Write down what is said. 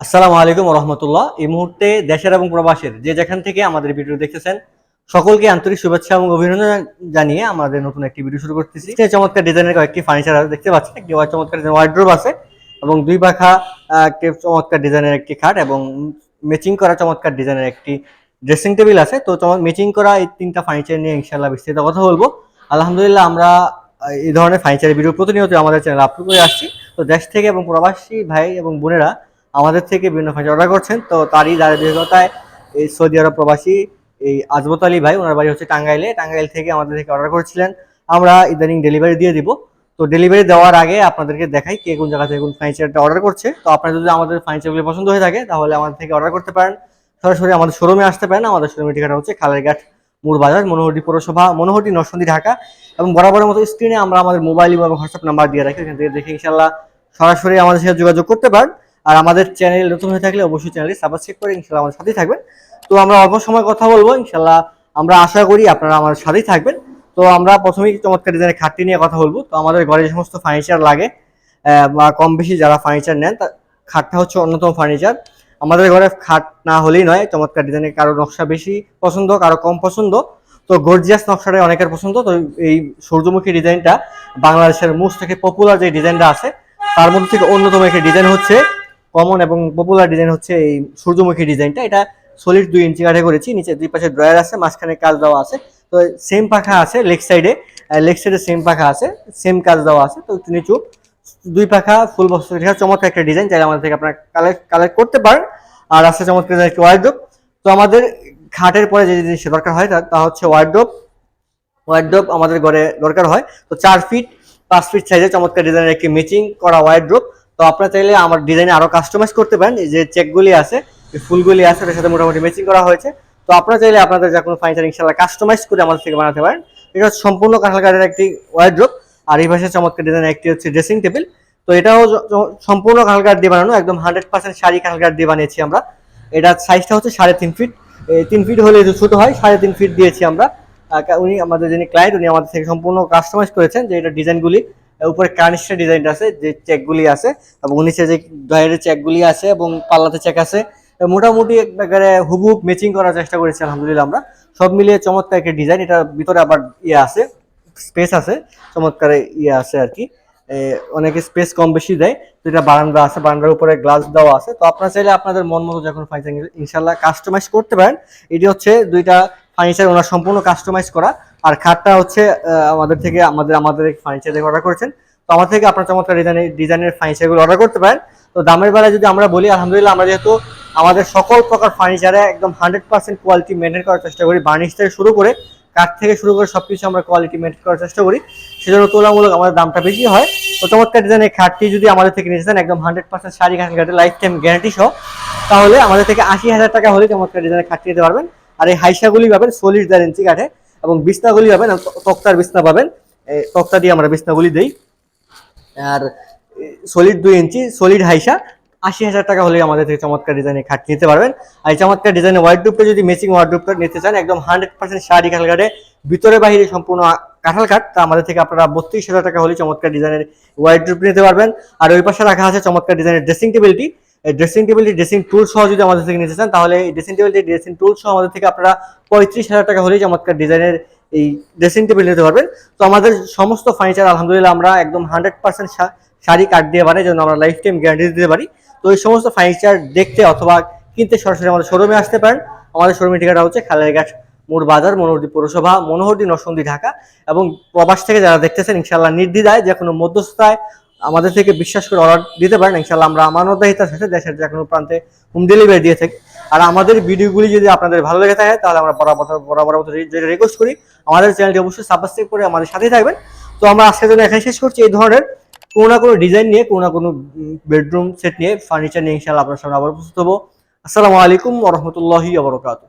আসসালামু আলাইকুম রহমতুল্লাহ। এই মুহূর্তে দেশের এবং প্রবাসের যে যেখান থেকে আমাদের ভিডিও দেখতেছেন, সকলকে আন্তরিক শুভেচ্ছা এবং অভিনন্দন জানিয়ে আমাদের নতুন একটি ভিডিও শুরু করতেছি। চমৎকার ডিজাইনের কয়েকটি ফার্নিচার দেখতে পাচ্ছেন? একটি চমৎকার ওয়ার্ড্রোব আছে এবং দুই পাখা চমৎকার ডিজাইনের একটি খাট এবং ম্যাচিং করা চমৎকার ডিজাইনের একটি ড্রেসিং টেবিল আছে। তো ম্যাচিং করা এই তিনটা ফার্নিচার নিয়ে ইনশাল্লাহ বিস্তারিত কথা বলব। আলহামদুলিল্লাহ আমরা এই ধরনের ফার্নিচারের ভিডিও প্রতিনিয়ত আমাদের চ্যানেল আপলোড করে আসছি। তো দেশ থেকে এবং প্রবাসী ভাই এবং বোনেরা আমাদের থেকে বিভিন্ন ফার্নিচার অর্ডার করছেন। তো তারই ধারাবাহিকতায় এই সৌদি আরব প্রবাসী এই আজমত আলী ভাই, ওনার বাড়ি হচ্ছে টাঙ্গাইলে। টাঙ্গাইল থেকে আমাদের থেকে অর্ডার করেছিলেন। আমরা ইদানিং ডেলিভারি দিয়ে দিব। তো ডেলিভারি দেওয়ার আগে আপনাদেরকে দেখাই কে কোন জায়গা থেকে কোন ফার্নিচারটা অর্ডার করছে। তো আপনারা যদি আমাদের ফার্নিচারগুলো পছন্দ হয়ে থাকে, তাহলে আমাদের থেকে অর্ডার করতে পারেন। সরাসরি আমাদের শোরুমে আসতে পারেন। আমাদের শোরুমের ঠিকানা হচ্ছে খালেরঘাট মুর বাজার মনোহরটি পৌরসভা মনোহরটি নরসন্দী, ঢাকা। এবং বরাবরের মতো স্ক্রিনে আমরা আমাদের মোবাইল এবং হোয়াটসঅ্যাপ নাম্বার দিয়ে রাখি। এখান থেকে দেখে ইনশাল্লাহ সরাসরি আমাদের সাথে যোগাযোগ করতে পারেন। আর আমাদের চ্যানেল নতুন হয়ে থাকলে অবশ্যই চ্যানেলটি সাবস্ক্রাইব করে ইনশাল্লাহ আমাদের সাথেই থাকবেন। তো আমরা অল্প সময় কথা বলব, ইনশাল্লাহ আমরা আশা করি আপনারা আমার সাথেই থাকবেন। তো আমরা প্রথমেই চমৎকার ডিজাইনের খাটটি নিয়ে কথা বলব। তো আমাদের ঘরে যে সমস্ত ফার্নিচার লাগে বা কম বেশি যারা ফার্নিচার নেন, তা খাটটা হচ্ছে অন্যতম ফার্নিচার আমাদের ঘরে খাট না হলেই নয়, চমৎকার ডিজাইনের কারও নকশা বেশি পছন্দ, কারও কম পছন্দ। তো গর্জিয়াস নকশাটাই অনেকের পছন্দ। তো এই সূর্যমুখী ডিজাইনটা বাংলাদেশের মোস্ট থেকে পপুলার যে ডিজাইনটা আছে, তার মধ্যে থেকে অন্যতম একটি ডিজাইন হচ্ছে কমন এবং পপুলার ডিজাইন হচ্ছে এই সূর্যমুখী ডিজাইনটা এটা সলিড দুই ইঞ্চি কাঠে করেছি, নিচে দুই পাশে ড্রয়ার আছে, মাঝখানে কাজ দেওয়া আছে। তো সেম পাখা আছে লেগ সাইডে লেগ সাইডে সেম পাখা আছে সেম কাজ দেওয়া আছে। তো একটু নিচু দুই পাখা ফুল বক্স চমৎকার একটা ডিজাইন চাইলে আমাদের থেকে আপনারা কালেক্ট কালেক্ট করতে পারেন। আর আছে চমৎকার একটি ওয়ার্ড্রোপ তো আমাদের খাটের পরে যে জিনিসটা দরকার হয়, তা- হচ্ছে ওয়ার্ড্রোপ ওয়ার্ড্রোপ আমাদের ঘরে দরকার হয়। তো চার ফিট পাঁচ ফিট সাইজে চমৎকার ডিজাইনের একটি ম্যাচিং করা ওয়ার্ড্রোপ তো আপনারা চাইলে আমার ডিজাইনে আরও কাস্টমাইজ করতে পারেন। যে চেকগুলি আছে ফুলগুলি আছে ওটার সাথে মোটামুটি ম্যাচিং করা হয়েছে। তো আপনারা চাইলে আপনাদের যে কোনো ফার্নিচার ইনশাল্লাহ কাস্টমাইজ করে আমাদের থেকে বানাতে পারেন। এটা হচ্ছে সম্পূর্ণ কাঁঠাল কাঠের একটি ওয়ার্ড্রোপ আর এই পাশে চমৎকার ডিজাইনের একটি হচ্ছে ড্রেসিং টেবিল তো এটাও য- য- সম্পূর্ণ কাঁঠাল কাঠ দিয়ে বানানো, একদম হান্ড্রেড পার্সেন্ট শাড়ি কাঁঠাল কাঠ দিয়ে বানিয়েছি আমরা। এটার সাইজটা হচ্ছে সাড়ে তিন ফিট তিন ফিট হলে একটু ছোটো হয়, সাড়ে তিন ফিট দিয়েছি আমরা। উনি আমাদের যিনি ক্লায়েন্ট উনি আমাদের থেকে সম্পূর্ণ কাস্টমাইজ করেছেন যে এটা ডিজাইনগুলি উপরে কার্নিশটা ডিজাইনটা আছে, যে চেকগুলি আছে, এবং নিচে যে ডয়ের চেকগুলি আছে এবং পাল্লাতে চেক আছে মোটামুটি একবারে হুবহুব ম্যাচিং করার চেষ্টা করেছি, আলহামদুলিল্লাহ আমরা। সব মিলিয়ে চমৎকার একটা ডিজাইন এটার ভিতরে আবার ইয়ে আছে স্পেস আছে, চমৎকার ইয়ে আছে আর কি। অনেকে স্পেস কম বেশি দেয় তো এটা বারান্দা আছে, বারান্দার উপরে গ্লাস দেওয়া আছে। তো আপনারা চাইলে আপনাদের মন মতো যখন ফার্নিচার ইনশাল্লাহ কাস্টমাইজ করতে পারেন, এটি হচ্ছে দুইটা ফার্নিচার ওনার সম্পূর্ণ কাস্টমাইজ করা। আর খাটটা হচ্ছে আমাদের থেকে আমাদের আমাদের ফার্নিচার থেকে অর্ডার করেছেন। তো আমার থেকে আপনার চমৎকার ডিজাইনের ডিজাইনের ফার্নিচারগুলো অর্ডার করতে পারেন। তো দামের বেলায় যদি আমরা বলি, আলহামদুলিল্লাহ আমরা যেহেতু আমাদের সকল প্রকার ফার্নিচারে একদম হান্ড্রেড পার্সেন্ট কোয়ালিটি মেনটেন করার চেষ্টা করি বার্নিশ থেকে শুরু করে কাঠ থেকে শুরু করে সবকিছু আমরা কোয়ালিটি মেনটেন করার চেষ্টা করি। সেজন্য তুলনামূলক আমাদের দামটা বেশি হয়। তো চমৎকার ডিজাইনের খাটটি যদি আমাদের থেকে নিতে চান, একদম হান্ড্রেড পার্সেন্ট শাড়ি খান কাঠে লাইফ টাইম গ্যারান্টি সহ, তাহলে আমাদের থেকে আশি হাজার টাকা হলে চমৎকার ডিজাইনের খাটটি নিতে পারবেন। আর এই হাইসাগুলি পাবেন চল্লিশ দেড় ইঞ্চি কাঠে। এবং বিছনাগুলি পাবেন তক্তার বিছনা পাবেন। তক্তা দিয়ে আমরা বিছনাগুলি দিই। আর সলিড দুই ইঞ্চি সলিড হাইসা। আশি হাজার টাকা হলে আমাদের থেকে চমৎকার ডিজাইনের খাট নিতে পারবেন। আর এই চমৎকার ডিজাইনের ওয়ার্ডরোবটা যদি ম্যাচিং ওয়ার্ডরোবটা নিতে চান, একদম হান্ড্রেড পার্সেন্ট শাড়ি কাঠে ভিতরে বাহিরে সম্পূর্ণ কাঁঠাল কাঠ তা আমাদের থেকে আপনারা বত্রিশ হাজার টাকা হলে চমৎকার ডিজাইনের ওয়ার্ডরোব নিতে পারবেন। আর ওই পাশে রাখা আছে চমৎকার ডিজাইনের ড্রেসিং টেবিলটি ড্রেসিং টেবিলটি ড্রেসিং টুল সহ যদি আমাদের থেকে নিতে চান, তাহলে এই ড্রেসিং টেবিলটি ড্রেসিং টুল সহ আমাদের থেকে আপনারা পঁয়ত্রিশ হাজার টাকা হলেই চমৎকার ডিজাইনের এই ড্রেসিং টেবিল নিতে পারবেন। তো আমাদের সমস্ত ফার্নিচার আলহামদুলিল্লাহ আমরা একদম হান্ড্রেড পার্সেন্ট শাড়ি কাঠ দিয়ে বানাই, যেন আমরা লাইফ টাইম গ্যারান্টি দিতে পারি। তো এই সমস্ত ফার্নিচার দেখতে অথবা কিনতে সরাসরি আমাদের শোরুমে আসতে পারেন। আমাদের শোরুমের ঠিকানা হচ্ছে খালেরঘাট মোড় বাজার, মনোহরদী পৌরসভা, মনোহরদী নরসন্দী ঢাকা। এবং প্রবাস থেকে যারা দেখতেছেন ইনশাল্লাহ নির্দ্বিধায় যে কোনো মধ্যস্থায় আমাদের থেকে বিশ্বাস করে অর্ডার দিতে পারেন ইনশাল্লাহ আমরা আমানতাহিতার সাথে দেশের যে কোনো প্রান্তে হোম ডেলিভারি দিয়ে থাকি। আর আমাদের ভিডিওগুলি যদি আপনাদের ভালো লেগে থাকে, তাহলে আমরা বরাবর বরাবর যেটা রিকোয়েস্ট করি, আমাদের চ্যানেলটি অবশ্যই সাবস্ক্রাইব করে আমাদের সাথেই থাকবেন। তো আমরা আজকের জন্য এখানে শেষ করছি। এই ধরনের কোনো না কোনো ডিজাইন নিয়ে, কোনো না কোনো বেডরুম সেট নিয়ে ফার্নিচার নিয়ে ইনশাল্লাহ আপনার সামনে আবার উপস্থিত হব। আসসালামু আলাইকুম ওরহমতুল্লাহি আবরকাত